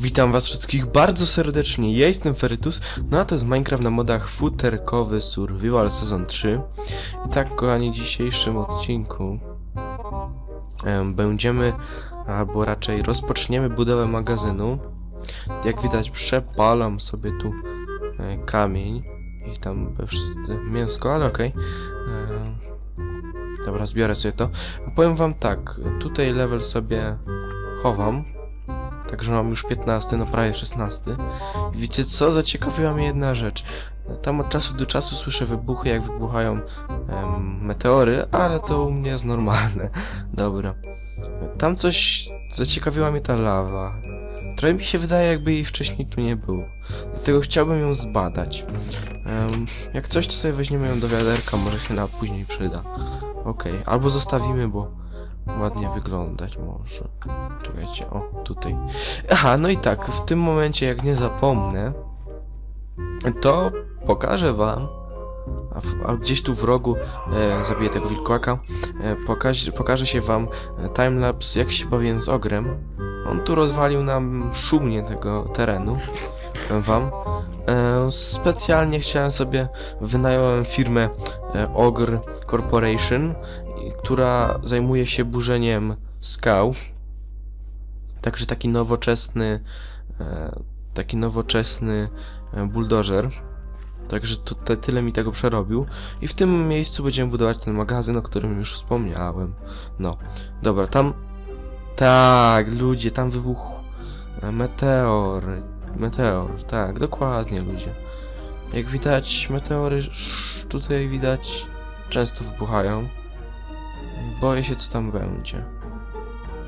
Witam was wszystkich bardzo serdecznie, ja jestem Ferytus, no a to jest Minecraft na modach futerkowy Survival Sezon 3 I tak kochani, w dzisiejszym odcinku em, będziemy, albo raczej rozpoczniemy budowę magazynu. Jak widać przepalam sobie tu e, kamień i tam mięsko, ale okej. Em, Dobra, zbiorę sobie to. Powiem wam tak, tutaj level sobie chowam Także mam już 15, no prawie 16. I wiecie co? Zaciekawiła mnie jedna rzecz. Tam od czasu do czasu słyszę wybuchy, jak wybuchają em, meteory, ale to u mnie jest normalne. Dobra. Tam coś zaciekawiła mnie ta lawa. Trochę mi się wydaje, jakby jej wcześniej tu nie było. Dlatego chciałbym ją zbadać. Jak coś, to sobie weźmiemy ją do wiaderka, może się na później przyda. Okej, albo zostawimy, bo ładnie wyglądać może. Czekajcie, o, tutaj. Aha, no i tak, w tym momencie, jak nie zapomnę, to pokażę wam, a, a gdzieś tu w rogu e, zabiję tego wilkołaka, e, pokaż, się wam e, timelapse, jak się bawiłem z ogrem. On tu rozwalił nam szumnie tego terenu, wam. E, specjalnie chciałem sobie, wynająłem firmę e, Ogre Corporation, która zajmuje się burzeniem skał. Także taki nowoczesny, e, taki nowoczesny buldożer. Także te, tyle mi tego przerobił. I w tym miejscu będziemy budować ten magazyn, o którym już wspomniałem. No, dobra, tam... Tak, ludzie, tam wybuchł meteor. Meteor, tak, dokładnie ludzie. Jak widać, meteory tutaj widać często wybuchają. Boję się, co tam będzie.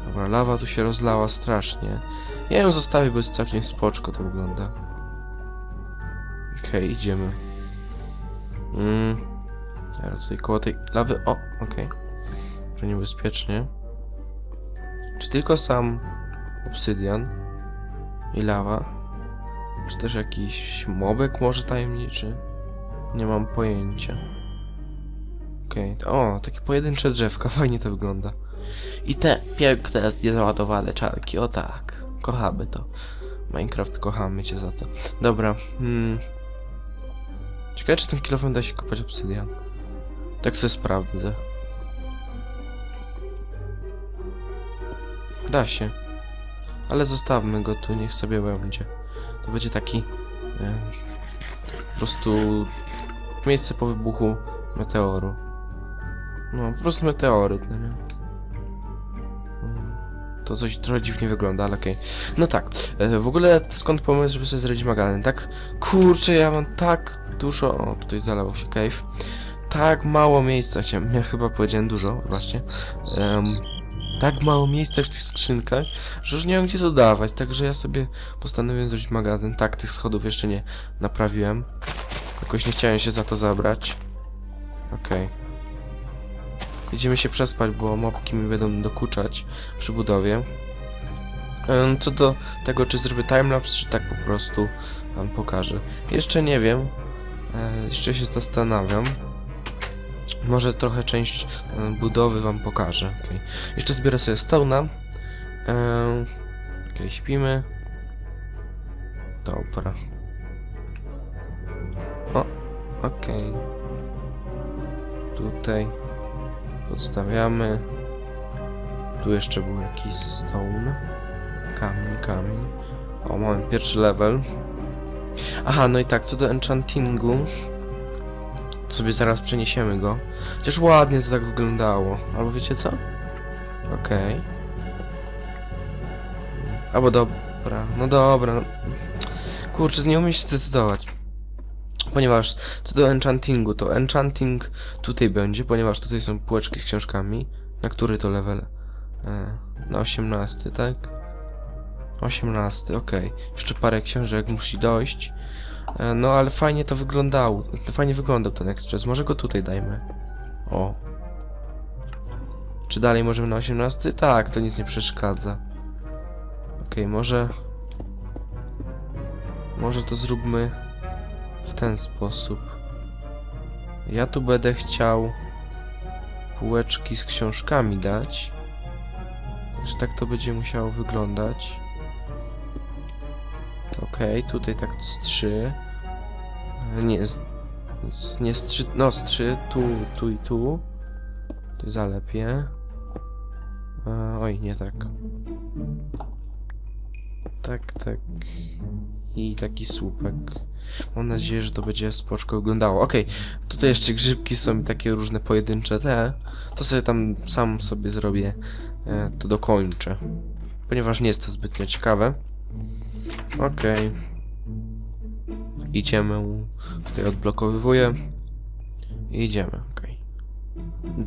Dobra, lawa tu się rozlała strasznie. Ja ją zostawię, bo jest całkiem spoczko to wygląda. Okej, idziemy. Mm. Teraz tutaj koło tej lawy... O, okej. To niebezpiecznie. Czy tylko sam obsydian i lawa? Czy też jakiś mobek może tajemniczy? Nie mam pojęcia. Okej, o, takie pojedyncze drzewka, fajnie to wygląda. I te piękne, niezaładowane czarki, o tak. Kochamy to. Minecraft, kochamy cię za to. Dobra, hmm. Ciekawe, czy tym kilofem da się kopać obsydian. Tak se sprawdzę. Da się. Ale zostawmy go tu, niech sobie będzie. To będzie taki... E, po prostu... Miejsce po wybuchu meteoru. No, po prostu meteoryt, no nie? Mm, To coś trochę dziwnie wygląda, ale okej. No tak, e, w ogóle skąd pomysł, żeby sobie zrobić magazyn, tak? Kurczę, ja mam tak dużo... O, tutaj zalewał się cave. Tak mało miejsca, chciałem, ja chyba powiedziałem dużo, wybaczcie. Em, tak mało miejsca w tych skrzynkach, że już nie wiem gdzie to dawać, także ja sobie postanowiłem zrobić magazyn. Tak, tych schodów jeszcze nie naprawiłem. Jakoś nie chciałem się za to zabrać. Okej. Idziemy się przespać, bo mopki mi będą dokuczać przy budowie. Co do tego, czy zrobię timelapse, czy tak po prostu wam pokażę. Jeszcze nie wiem. E, Jeszcze się zastanawiam. Może trochę część e, budowy wam pokażę. Okay. Jeszcze zbiorę sobie stone'a. Em, Okej, śpimy. Dobra. O, okej. Tutaj podstawiamy. Tu jeszcze był jakiś stone. Kamień, kamień. O, mamy pierwszy level. Aha, no i tak, co do enchantingu. Sobie zaraz przeniesiemy go. Chociaż ładnie to tak wyglądało. Albo wiecie co? Okej. Albo dobra. No dobra. Kurczę, nie umiem się zdecydować. Ponieważ co do enchantingu, to enchanting tutaj będzie, ponieważ tutaj są półeczki z książkami. Na który to level? E, na 18, tak? 18, okej. Jeszcze parę książek musi dojść. E, no ale fajnie to wyglądało. Fajnie wyglądał ten ekspres. Może go tutaj dajmy. O. Czy dalej możemy na 18? Tak, to nic nie przeszkadza. Okej, może... Może to zróbmy w ten sposób. Ja tu będę chciał półeczki z książkami dać. Także tak to będzie musiało wyglądać. Okej, tutaj tak z trzy. E, Nie, z, nie z trzy, no z trzy, tu, tu i tu. Tu zalepię. E, oj, nie tak. Tak, tak. I taki słupek. Mam nadzieję, że to będzie spoczko wyglądało. Okej, tutaj jeszcze grzybki są takie różne pojedyncze te. To sobie tam sam sobie zrobię. E, to dokończę. Ponieważ nie jest to zbytnio ciekawe. Okej. Idziemy. Tutaj odblokowywuję. I idziemy, okej.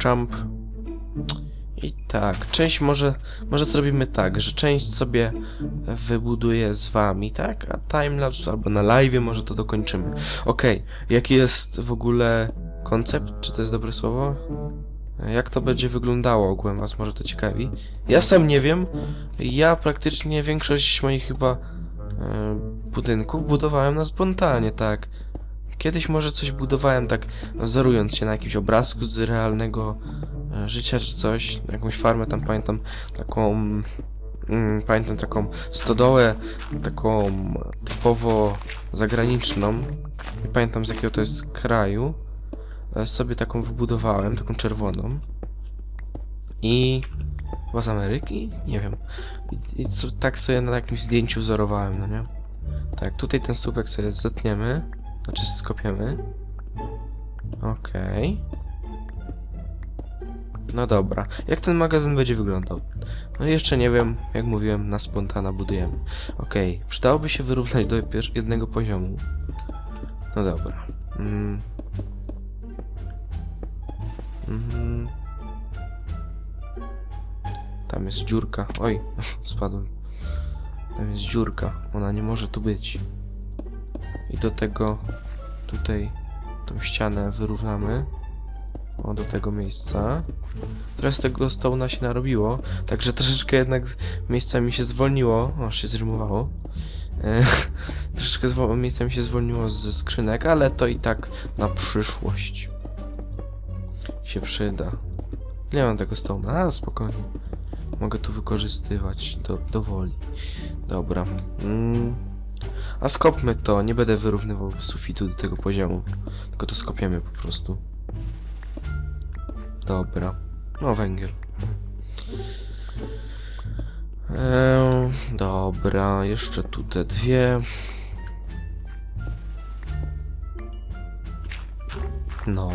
Jump. I tak, część może, może zrobimy tak, że część sobie wybuduję z wami, tak? A timelapse albo na live może to dokończymy. Okej, jaki jest w ogóle koncept? Czy to jest dobre słowo? Jak to będzie wyglądało ogółem was może to ciekawi? Ja sam nie wiem. Ja praktycznie większość moich chyba budynków budowałem na spontanie, tak. Kiedyś może coś budowałem tak wzorując się na jakimś obrazku z realnego e, życia czy coś. Jakąś farmę tam pamiętam taką mm, pamiętam taką stodołę taką typowo zagraniczną. Nie pamiętam z jakiego to jest kraju. E, sobie taką wybudowałem, taką czerwoną. I chyba z Ameryki? Nie wiem. I, co, tak sobie na jakimś zdjęciu wzorowałem, no nie? Tak, tutaj ten słupek sobie zetniemy. Znaczy skopiemy. Okej. No dobra. Jak ten magazyn będzie wyglądał? No jeszcze nie wiem, jak mówiłem, na spontana budujemy. Okej, przydałoby się wyrównać do jednego poziomu. No dobra. Mm. Mhm. Tam jest dziurka. Oj, spadłem. Tam jest dziurka. Ona nie może tu być. I do tego tutaj tą ścianę wyrównamy. O, do tego miejsca. Teraz tego stołna się narobiło, także troszeczkę jednak miejsca mi się zwolniło. O, się zrymowało. E, troszeczkę miejsca mi się zwolniło ze skrzynek, ale to i tak na przyszłość się przyda. Nie mam tego stołna, a spokojnie. Mogę tu wykorzystywać do, do woli. Dobra. Mm. A skopmy to, nie będę wyrównywał sufitu do tego poziomu. Tylko to skopiemy po prostu. Dobra. No, węgiel. Eee, dobra, jeszcze tu te dwie. No.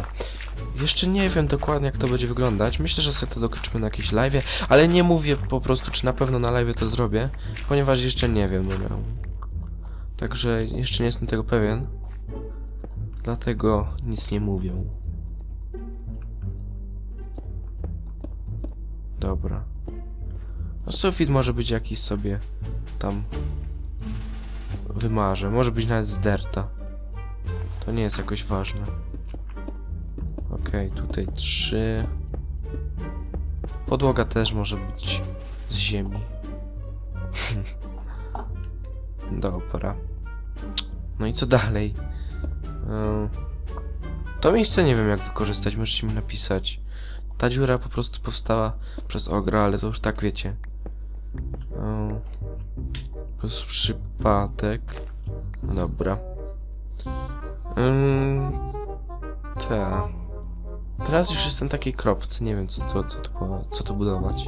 Jeszcze nie wiem dokładnie jak to będzie wyglądać. Myślę, że sobie to dokończymy na jakiejś live, ale nie mówię po prostu, czy na pewno na live to zrobię, ponieważ jeszcze nie wiem. No, Także jeszcze nie jestem tego pewien. Dlatego nic nie mówię. Dobra. No sufit może być jakiś sobie tam wymarzę. Może być nawet z derta. To nie jest jakoś ważne. Okej, tutaj trzy. Podłoga też może być z ziemi. Dobra. No i co dalej? To miejsce nie wiem jak wykorzystać, możecie mi napisać. Ta dziura po prostu powstała przez ogra, ale to już tak wiecie. Przez przypadek. Dobra. Ta. Teraz już jestem takiej kropce, nie wiem co, co, co, tu, co tu budować.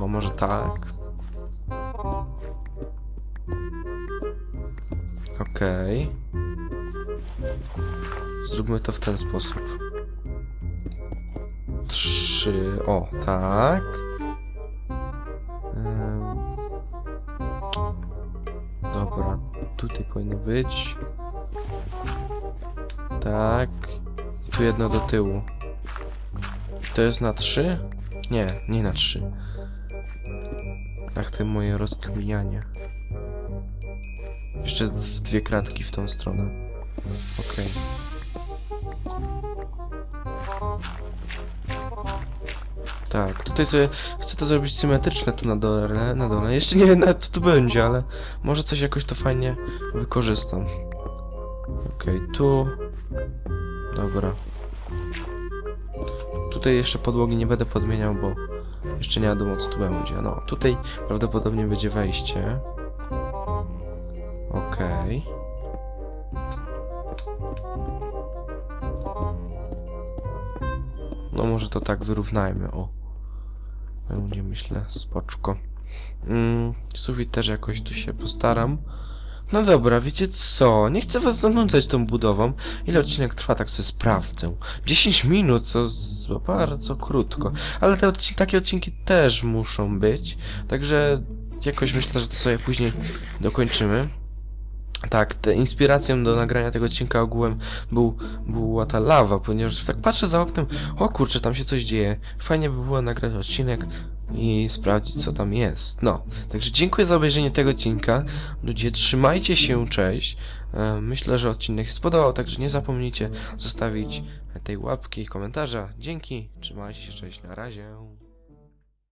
O, może tak. Okej. Zróbmy to w ten sposób. Trzy. O, tak. Dobra, tutaj powinno być. Tak. Tu jedno do tyłu. To jest na trzy? Nie, nie na trzy. Tak, te moje rozkminianie. Jeszcze dwie kratki w tą stronę. Okej. Tak, tutaj sobie chcę to zrobić symetryczne tu na dole, na dole. Jeszcze nie wiem nawet co tu będzie, ale może coś jakoś to fajnie wykorzystam. Okej, tu. Dobra. Tutaj jeszcze podłogi nie będę podmieniał, bo jeszcze nie wiadomo co tu będzie. No, tutaj prawdopodobnie będzie wejście. Okej. No może to tak wyrównajmy, o. Będzie myślę spoczko. Mm, sufit też jakoś tu się postaram. No dobra, wiecie co? Nie chcę was zanudzać tą budową. Ile odcinek trwa, tak sobie sprawdzę. 10 minut to bardzo krótko. Ale te odci takie odcinki też muszą być. Także jakoś myślę, że to sobie później dokończymy. Tak, te inspiracją do nagrania tego odcinka ogółem był, była ta lawa, ponieważ tak patrzę za oknem, o kurczę, tam się coś dzieje. Fajnie by było nagrać odcinek i sprawdzić, co tam jest. No, także dziękuję za obejrzenie tego odcinka. Ludzie, trzymajcie się, cześć. E, Myślę, że odcinek się spodobał, także nie zapomnijcie zostawić tej łapki i komentarza. Dzięki, trzymajcie się, cześć, na razie.